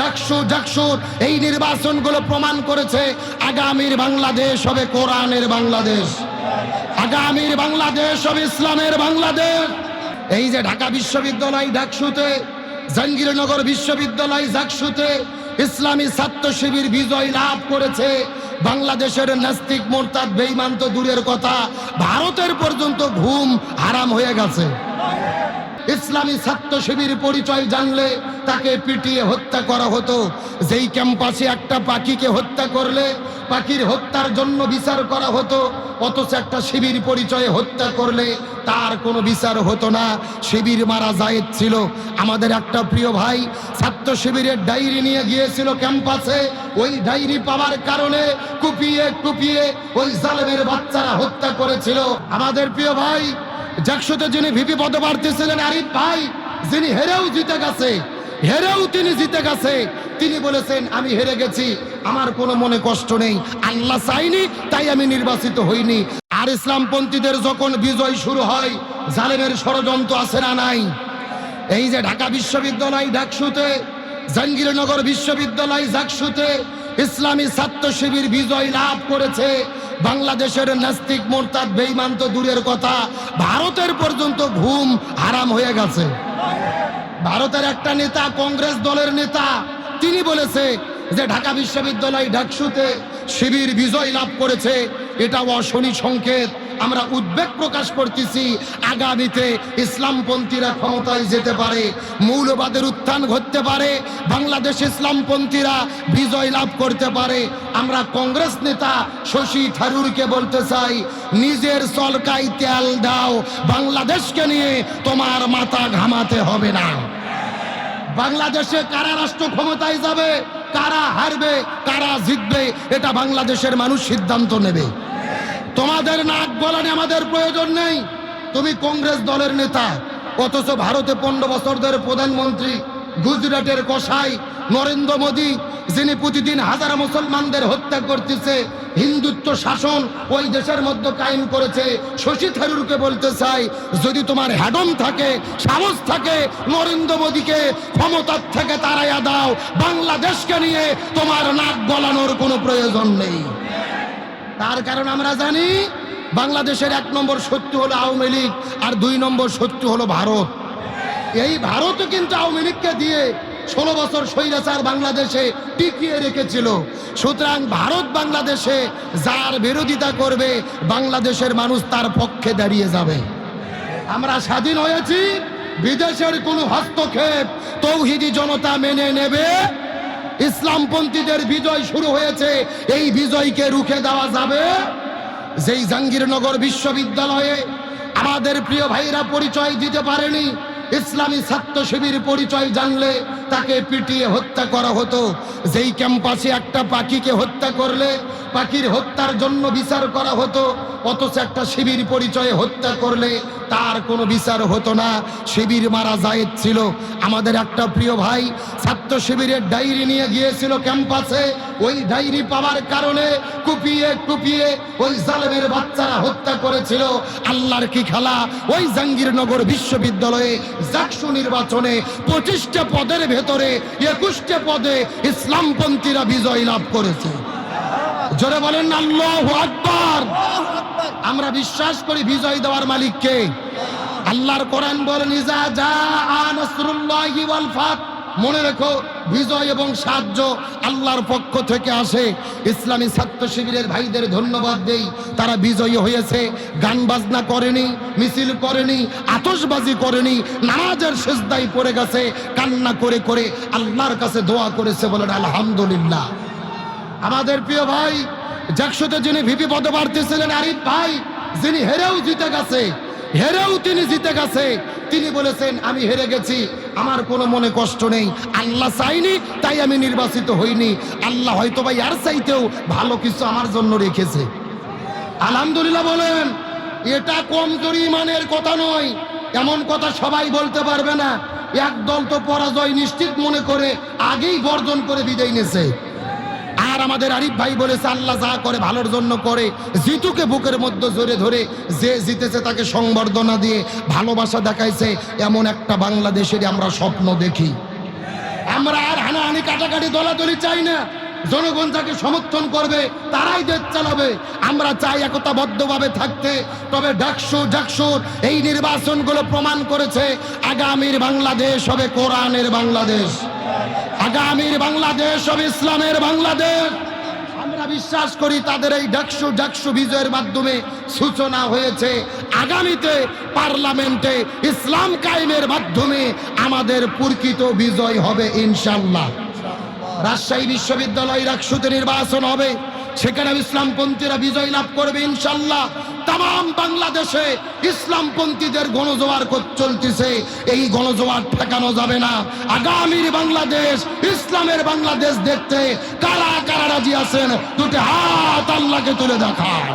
ডাকসু ডাকসুর এই নির্বাচনগুলো প্রমাণ করেছে আগামীর বাংলাদেশ হবে কোরআনের বাংলাদেশ। আগামীর বাংলাদেশ হবে ইসলামের বাংলাদেশ। এই যে ঢাকা বিশ্ববিদ্যালয় ডাকসুতে জাহাঙ্গীরনগর বিশ্ববিদ্যালয় জাকসুতে ইসলামী ছাত্র শিবির বিজয় লাভ করেছে। বাংলাদেশের নাস্তিক মোরতাদ বেইমান তো দূরের কথা, ভারতের পর্যন্ত ঘুম হারাম হয়ে গেছে। ইসলামী ছাত্র শিবির পরিচয় জানলে তাকে পিটিয়ে হত্যা করা হতো। যেই ক্যাম্পাসে একটা পাখিকে হত্যা করলে পাখির হত্যার জন্য বিচার করা হতো, অথচ একটা শিবির পরিচয়ে হত্যা করলে তার কোনো বিচার হতো না। শিবির মারা জায়েদ ছিল। আমাদের একটা প্রিয় ভাই ছাত্র শিবিরের ডায়েরি নিয়ে গিয়েছিল ক্যাম্পাসে। ওই ডায়েরি পাওয়ার কারণে কুপিয়ে কুপিয়ে ওই জালেমের বাচ্চারা হত্যা করেছিল। আমাদের প্রিয় ভাই জাকসুতে যিনি ভিপি পদপ্রার্থী ছিলেন আরিফ ভাই, যিনি হেরেও জিতে গেছে, হেরেও তিনি জিতে গেছে, তিনি বলেছেন, আমি হেরে গেছি, আমার কোনো মনে কষ্ট নেই, আল্লাহ চাইনি, তাই আমি নির্বাচিত হইনি। আর ইসলামপন্থীদের যখন বিজয় শুরু হয়, জালেমের ষড়যন্ত্র আছে না নাই? এই যে ঢাকা বিশ্ববিদ্যালয় ডাকসুতে জাহাঙ্গীরনগর বিশ্ববিদ্যালয় জাকসুতে ইসলামী ছাত্র শিবির বিজয় লাভ করেছে বাংলাদেশের নাস্তিক মোরতাদ বেইমান তো দূরের কথা। ভারতের পর্যন্ত ঘুম হারাম হয়ে গেছে। ভারতের একটা নেতা, কংগ্রেস দলের নেতা, তিনি বলেছে যে ঢাকা বিশ্ববিদ্যালয় ডাকসুতে শিবির বিজয় লাভ করেছে। এটা অশনি সংকেত। আমরা উদ্বেগ প্রকাশ করতেছি, আগামীতে ইসলামপন্থীরা ক্ষমতায় যেতে পারে, মৌলবাদের উত্থান ঘটতে পারে, বাংলাদেশ ইসলামপন্থীরা বিজয় লাভ করতে পারে। আমরা কংগ্রেস নেতা শশী থারুরকে বলতে চাই, নিজের চলকাই তেল দাও, বাংলাদেশকে নিয়ে তোমার মাথা ঘামাতে হবে না। বাংলাদেশে কারা রাষ্ট্র ক্ষমতায় যাবে, কারা হারবে, কারা জিতবে, এটা বাংলাদেশের মানুষ সিদ্ধান্ত নেবে। তোমাদের নাক গলানে আমাদের প্রয়োজন নেই। তুমি কংগ্রেস দলের নেতা, অথচ ভারতে পনেরো বছর ধরে প্রধানমন্ত্রী, গুজরাটের কসাই, নরেন্দ্র মোদী, যিনি প্রতিদিন হাজার মুসলমানদের হত্যা করতেছে, হিন্দুত্ব শাসন ওই দেশের মধ্যে কায়েম করেছে। শশী থারুরকে বলতে চাই, যদি তোমার হ্যাডম থাকে, সাহস থাকে, নরেন্দ্র মোদীকে ক্ষমতার থেকে তারাইয়া দাও, বাংলাদেশকে নিয়ে তোমার নাক গলানোর কোনো প্রয়োজন নেই। তার কারণ আমরা জানি, বাংলাদেশের এক নম্বর শত্রু হলো আওয়ামী লীগ আর দুই নম্বর শত্রু হলো ভারত। এই ভারতও কিন্তু আওয়ামী লীগকে দিয়ে ষোলো বছর স্বৈরাচার বাংলাদেশে টিকিয়ে রেখেছিল। সুতরাং ভারত বাংলাদেশে যার বিরোধিতা করবে, বাংলাদেশের মানুষ তার পক্ষে দাঁড়িয়ে যাবে। আমরা স্বাধীন হয়েছি, বিদেশের কোনো হস্তক্ষেপ তৌহিদি জনতা মেনে নেবে ইসলামপন্থীদের বিজয় শুরু হয়েছে। এই বিজয়কে রুখে দেওয়া যাবে। যেই জাহাঙ্গীরনগর বিশ্ববিদ্যালয়ে আমাদের প্রিয় ভাইরা পরিচয় দিতে পারেনি, ইসলামী ছাত্র শিবির পরিচয় জানলে তাকে পিটিয়ে হত্যা করা হতো। যেই ক্যাম্পাসে একটা পাখিকে হত্যা করলে, পাখির হত্যার জন্য বিচার করা হতো। অথচ একটা শিবির পরিচয়ে হত্যা করলে তার কোনো বিচার হতো না। শিবির মারা জায়েদ ছিল। আমাদের একটা প্রিয় ভাই ছাত্র শিবিরের ডায়েরি নিয়ে গিয়েছিল ক্যাম্পাসে। ওই ডায়েরি পাওয়ার কারণে কুপিয়ে কুপিয়ে ওই জালেমের বাচ্চারা হত্যা করেছিল। আল্লাহর কি খেলা? ওই জাহাঙ্গীরনগর বিশ্ববিদ্যালয়ে জাকসু নির্বাচনে পঁচিশটা পদের ভেতরে একুশটা পদে ইসলামপন্থীরা বিজয় লাভ করেছে। জোরে বলেন, আল্লাহ আকবার! আমরা বিশ্বাস করি বিজয় দেওয়ার মালিককে আল্লাহর কোরআন বলেন ইজা যা নাসরুল্লাহি ওয়াল ফাত। মনে রেখো, বিজয় এবং সাহায্য আল্লাহর পক্ষ থেকে আসে। ইসলামী ছাত্র শিবিরের ভাইদের ধন্যবাদ দেই। তারা বিজয়ী হয়েছে। গান বাজনা করেনি, মিছিল করেনি আতসবাজি করেনি, নামাজের সেজদাই পড়ে গেছে, কান্না করে করে আল্লাহর কাছে দোয়া করেছে বলেন, আলহামদুলিল্লাহ। আমাদের প্রিয় ভাই, জাকসুতে যিনি ভিপি পদপ্রার্থী ছিলেন আরিফ ভাই, যিনি হেরেও জিতে গেছে, হেরেও তিনি জিতে গেছে, তিনি বলেছেন, আমি হেরে গেছি, আমার কোনো মনে কষ্ট নেই, আল্লাহ চাইনি, তাই আমি নির্বাচিত হইনি, আল্লাহ হয়তো বা ইয়ার চাইতেও ভালো কিছু আমার জন্য রেখেছে। আলহামদুলিল্লাহ বলেন, এটা কমজোরি ইমানের কথা নয়, এমন কথা সবাই বলতে পারবে না এক দল তো পরাজয় নিশ্চিত মনে করে আগেই বর্জন করে বিদায় নিয়েছে। আর আমাদের আরিফ ভাই বলেছে, আল্লাহ যা করে ভালোর জন্য করে। জিতুকে বুকের মধ্যে জোরে ধরে যে জিতেছে তাকে সংবর্ধনা দিয়ে ভালোবাসা দেখাইছে, এমন একটা বাংলাদেশের আমরা স্বপ্ন দেখি। আমরা আর হানাহানি কাটাকাটি দলাদলি চাই না। জনগণ যাকে সমর্থন করবে, তারাই দেশ চালাবে। আমরা চাই একতাবদ্ধভাবে থাকতে। তবে ডাকসু ডাকসুর এই নির্বাচনগুলো প্রমাণ করেছে, আগামীর বাংলাদেশ হবে কোরআনের বাংলাদেশ। আগামীর বাংলাদেশ হবে ইসলামের বাংলাদেশ। আমরা বিশ্বাস করি তাদের এই ডাকসু ডাকসু বিজয়ের মাধ্যমে সূচনা হয়েছে। আগামীতে পার্লামেন্টে ইসলাম কায়েমের মাধ্যমে আমাদের প্রকৃত বিজয় হবে ইনশাল্লাহ রাজশাহী বিশ্ববিদ্যালয় ডাকসুতে নির্বাচন হবে। সেখানে ইসলামপন্থীরা বিজয় লাভ করবে ইনশাল্লাহ তাম বাংলাদেশে ইসলামপন্থীদের গণজোয়ার চলতেছে। এই গণজোয়ার ঠেকানো যাবে না। আগামীর বাংলাদেশ, ইসলামের বাংলাদেশ দেখতে কারা কারা রাজি আছেন, দুটি হাত আল্লাহকে তুলে দেখায়